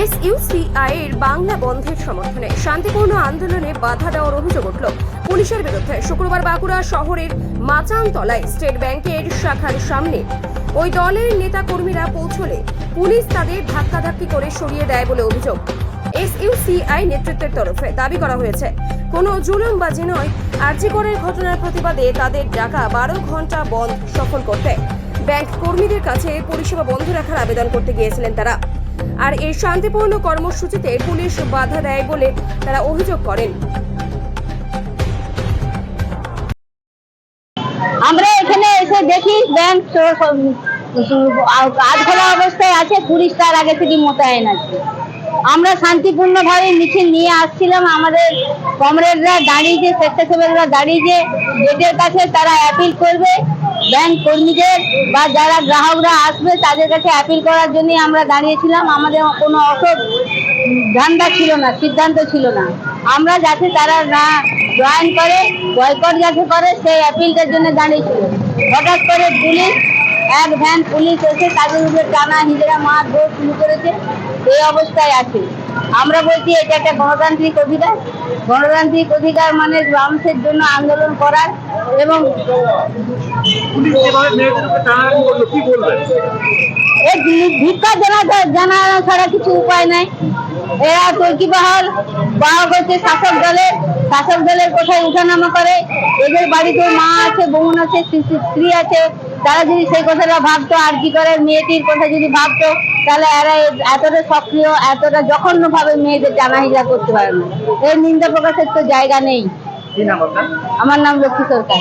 এসইউসিআই এর বাংলা বন্ধের সমর্থনে শান্তিপূর্ণ আন্দোলনে বাধা দেওয়ার অভিযোগ উঠল। পুলিশের বিরুদ্ধে শুক্রবার বাঁকুড়া শহরের মাচানতলায় স্টেট ব্যাংকের শাখার সামনে ওই দলের নেতা কর্মীরা পৌঁছলে পুলিশ তাদের ধাক্কাধাক্কি করে সরিয়ে দেয় বলে অভিযোগ। এসইউসিআই নেতৃত্বের তরফে দাবি করা হয়েছে, কোনো জুলুমবাজি নয়, আর্যিকরের ঘটনার প্রতিবাদে তাদের ডাকা বারো ঘণ্টা বন্ধ সফল করতে। ব্যাংক কর্মীদের কাছে পরিষেবা বন্ধ রাখার আবেদন করতে গিয়েছিলেন তারা। আর এই শান্তিপূর্ণ কর্মসূচিতে পুলিশ বাধা দেয় বলে তারা অভিযোগ করেন। আমরা এখানে এসে দেখি ব্যাংক কাজ খোলা অবস্থায় আছে, পুলিশ তার আগে থেকে মোতায়েন আছে। আমরা শান্তিপূর্ণভাবে মিছিল নিয়ে আসছিলাম। আমাদের কমরেডরা দাঁড়িয়েছে, স্বেচ্ছাসেবকরা দাঁড়িয়েছে। গেটের কাছে তারা অ্যাপিল করবে। ব্যাংক কর্মীদের বা যারা গ্রাহকরা আসবে, তাদের কাছে অ্যাপিল করার জন্য আমরা দাঁড়িয়েছিলাম। আমাদের কোনো অসৎ ধান্দা ছিল না, সিদ্ধান্ত ছিল না। আমরা যাতে তারা না জয়েন করে বয়কট যাতে করে, সেই অ্যাপিলটার জন্য দাঁড়িয়েছিল। হঠাৎ করে পুলিশ, এক ভ্যান পুলিশ এসে তাদের উপরে টানা মার ধর শুরু করেছে। এই অবস্থায় আছে। আমরা বলছি এটা একটা গণতান্ত্রিক অধিকার। গণতান্ত্রিক অধিকার মানে মানুষের জন্য আন্দোলন করার এবং ভিক্ষা জানা জানানো ছাড়া কিছু উপায় নাই। এরা তর্কি বাহল বাহক হচ্ছে শাসক দলের শাসক দলের কোথায় উঠানামা করে। এদের বাড়িতে মা আছে বোন আছে স্ত্রী আছে। তারা যদি সেই কথাটা ভাবতো আর কি করে মেয়েটির কথা যদি ভাবতো তাহলে এরা এতটা সক্রিয় এতটা জঘন্য ভাবে মেয়েদের জানাহিজা করতে পারে না। এর নিন্দা প্রকাশের তো জায়গা নেই। আমার নাম লক্ষ্মী সরকার।